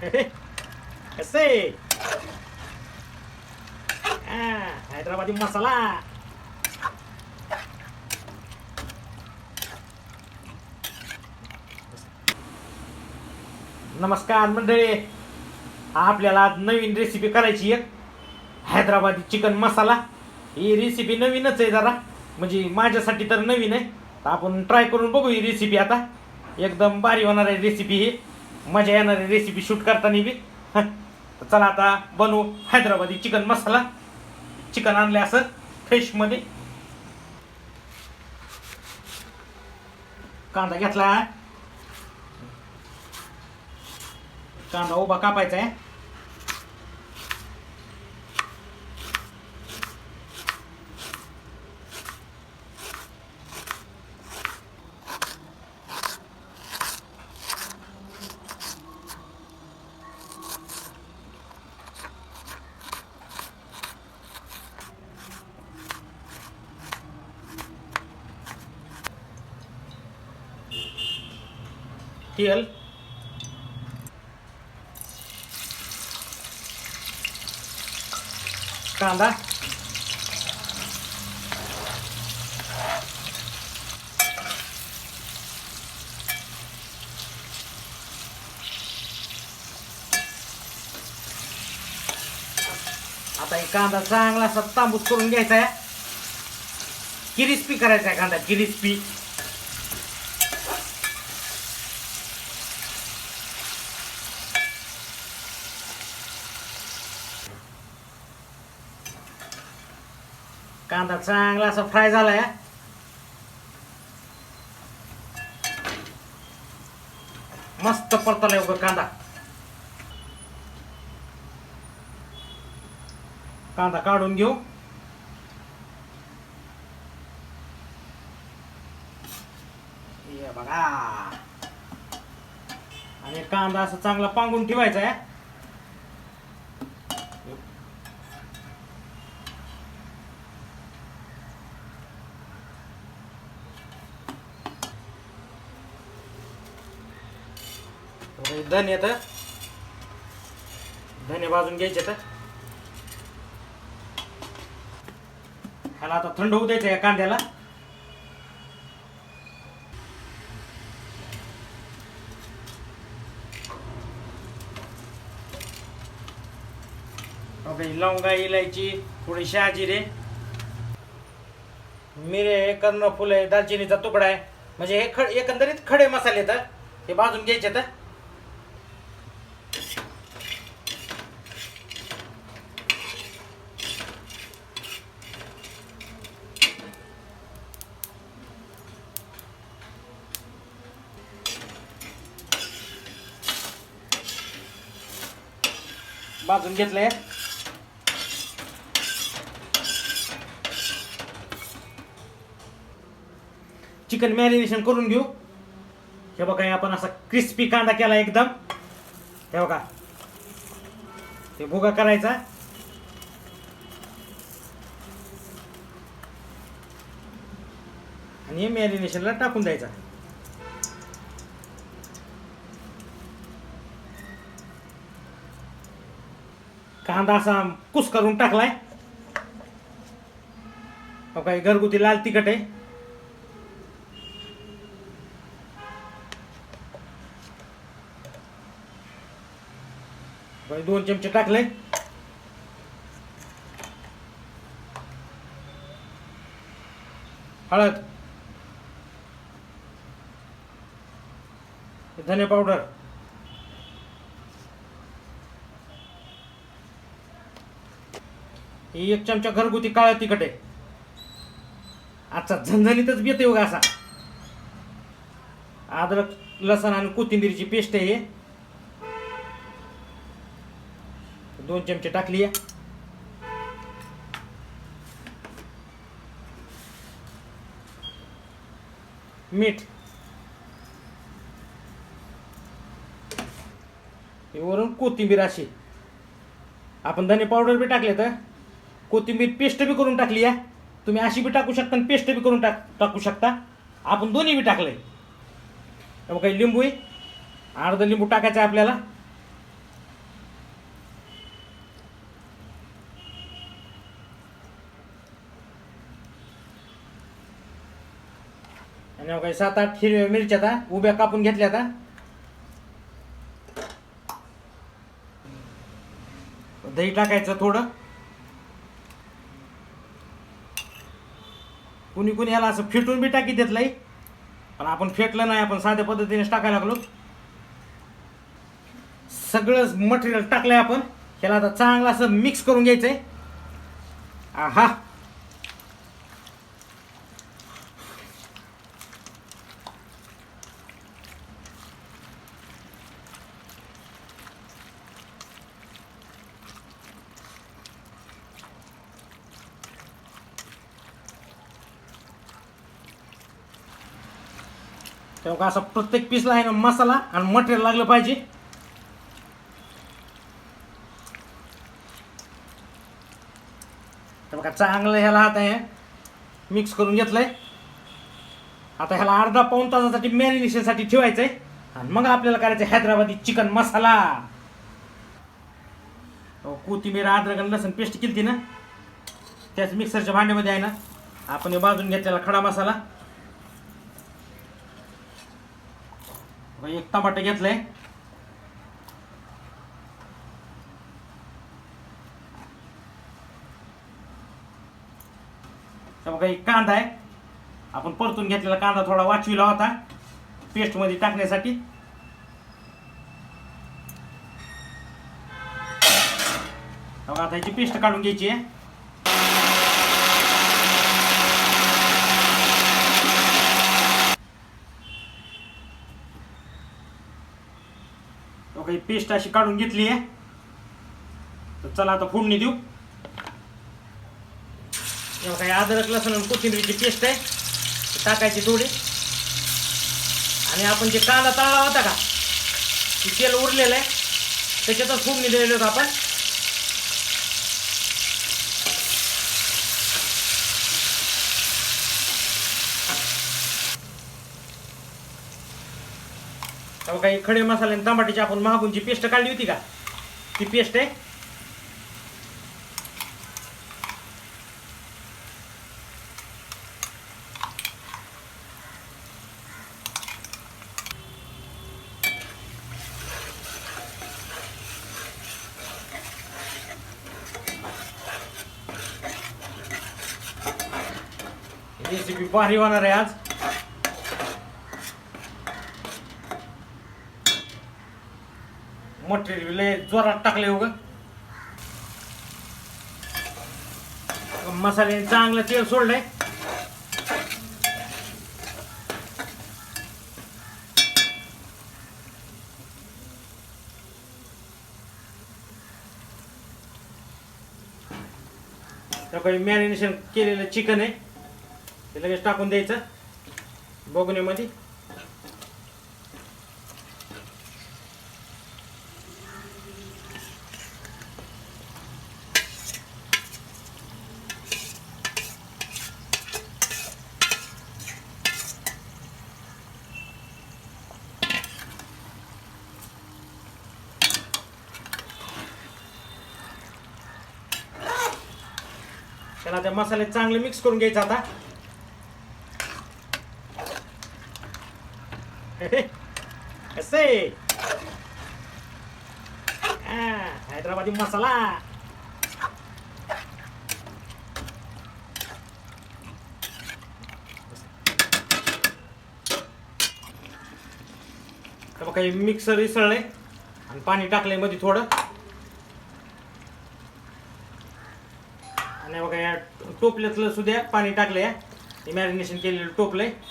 कसे हैदराबादी मसाला नमस्कार मंडळी. आपल्याला आज नवीन रेसिपी करायची एक हैदराबादी चिकन मसाला ही रेसिपी नवीनच आहे जरा. म्हणजे माझ्यासाठी तर नवीन आहे. तर आपण ट्राय करून बघू ही रेसिपी आता. एकदम भारी होणार आहे रेसिपी ही. मजा येणारी रेसिपी शूट करताना बी. तर चला आता बनवू हैदराबादी चिकन मसाला. चिकन आणले असं फ्रेशमध्ये कांदा घेतला कांदा उभा कापायचा आहे तेल कांदा आता हे कांदा चांगला असा तांबूस करून घ्यायचा आहे किरिस्पी करायचा आहे कांदा किरिस्पी कांदा चांगला असा फ्राय झालाय मस्त परतलाय उभं कांदा. कांदा काढून घेऊ. बघा. आणि कांदा असा चांगला पांगून ठेवायचा आहे धने तर. धने भाजून घ्यायचे तर. ह्याला आता थंड होऊ द्यायचं या कांद्याला. ओके लवंगा इलायची थोडी शहाजिरे मिरे कर्णफुल आहे दालचिनीचा तुकडा आहे. म्हणजे हे खड एकंदरीत खडे मसाले तर. हे भाजून घ्यायचे तर. भाजून घेतलंय. चिकन मॅरिनेशन करून घेऊ. हे बघा आपण असा क्रिस्पी कांदा केला एकदम. हे बघा. ते भुगा करायचा. आणि हे मॅरिनेशनला टाकून द्यायचा. कांदा असा कुस करून टाकलाय. हो काही घरगुती लाल तिखट आहे. दोन चमचे टाकले. हळद. धने पावडर. ही एक चमचा घरगुती काळं तिखट आहे. आजचा झणझणीतच येते बघा असा. अद्रक लसण आणि कोथिंबीरची पेस्ट आहे दोन चमचे टाकली आहे मीठ. हे वरून कोथिंबीर अशी. आपण धने पावडर बी टाकले तर कोथिंबीर पेस्ट बी करून टाकली आहे तुम्ही अशी बी टाकू शकता आणि पेस्ट बी करून टाक टाकू शकता. आपण दोन्ही बी टाकले आहे मग काही लिंबू आहे. अर्धा लिंबू टाकायचं आहे आपल्याला. आणि काही सात आठ हिरव्या मिरच्या आता उभ्या कापून घेतल्या आता. दही टाकायचं थोडं. कुणी कुणी याला असं फेटून बी टाकी देतलंय पण आपण फेटलं नाही आपण साध्या पद्धतीनेच टाकायला लागलो. सगळं मटेरियल टाकलंय आपण. ह्याला आता चांगलं असं मिक्स करून घ्यायचंय. आहा. तेव्हा असं प्रत्येक पीसला आहे ना मसाला आणि मटेरियल लागलं पाहिजे. त्यामुळे बघा चांगलं ह्याला आता हे मिक्स करून घेतलंय. आता ह्याला अर्धा पाऊन तासासाठी मॅरिनेशनसाठी आहे आणि मग आपल्याला करायचं हैदराबादी चिकन मसाला. कोथिंबीर अद्रक आणि लसूण पेस्ट केली ना. त्याच मिक्सरच्या भांड्यामध्ये आहे ना आपण हे बाजून घेतलेला खडा मसाला. एक टमाटे घेतले. बघा एक कांदा आहे. आपण परतून घेतलेला कांदा थोडा वाचविला होता. पेस्टमध्ये टाकण्यासाठी. आता याची पेस्ट काढून घ्यायची आहे. तो ही पेस्ट अशी काढून घेतली आहे. तर चला आता फोडणी देऊ. काही अद्रक लसूण आणि कोथिंबीरची पेस्ट आहे. टाकायची थोडी. आणि आपण जे कांदा तळला होता का ते तेल उरलेलं आहे. त्याच्यातच फोडणी दिलेली होतं आपण. काही खडे मसाले आणि टमाट्याची आपण महागूनची पेस्ट काढली होती का? ती पेस्ट आहे. रेसिपी भारी होणार आहे आज. मटेरियल लय जोरात टाकले उग. मसाल्याने चांगलं तेल सोडलंय. तर काही मॅरिनेशन केलेलं चिकन आहे. ते लगेच टाकून द्यायचं. बघण्यामध्ये त्याला त्या मसाले चांगले मिक्स करून घ्यायचं आता. असे हैदराबादी मसाला. तर बघा मिक्सर इसळले आणि पाणी टाकले मध्ये थोडं आणि बघा या टोपल्यातलं सुद्धा पाणी टाकलं या हे. मॅरिनेशन केलेलं टोपलंय. आहे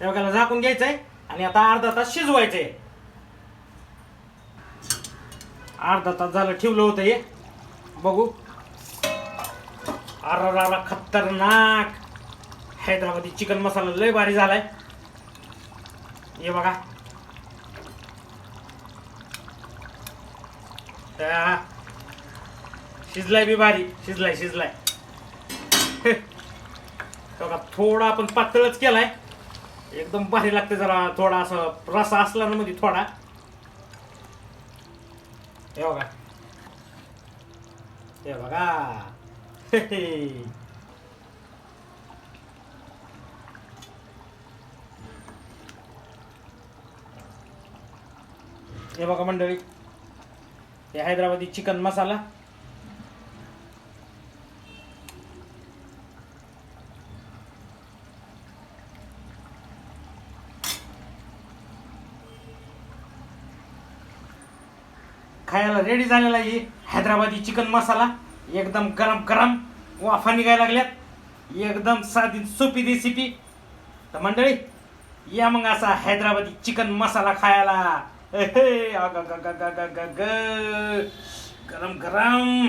तेव्हा झाकून घ्यायचंय आणि आता अर्धा तास शिजवायचंय. अर्धा तास झालं ठेवलं होतं हे. बघू. अरा खतरनाक. हैदराबादी चिकन मसाला लय भारी झालाय. हे बघा. त्या- शिजलाय बी भारी. शिजलाय शिजलाय. बघा थोडा आपण पातळच केलाय. एकदम भारी लागते जरा थोडा असं रसा असला ना मध्ये थोडा. हे बघा. हे बघा. हे बघा मंडळी हे हैदराबादी चिकन मसाला. खायला रेडी झालेला आहे हैदराबादी चिकन मसाला. एकदम गरम गरम वाफा निघायला लागल्यात. एकदम साधी सोपी रेसिपी तर मंडळी या मग असा हैदराबादी चिकन मसाला खायला. एहे, अगं, ग, ग, ग, ग, ग, ग. गरम गरम.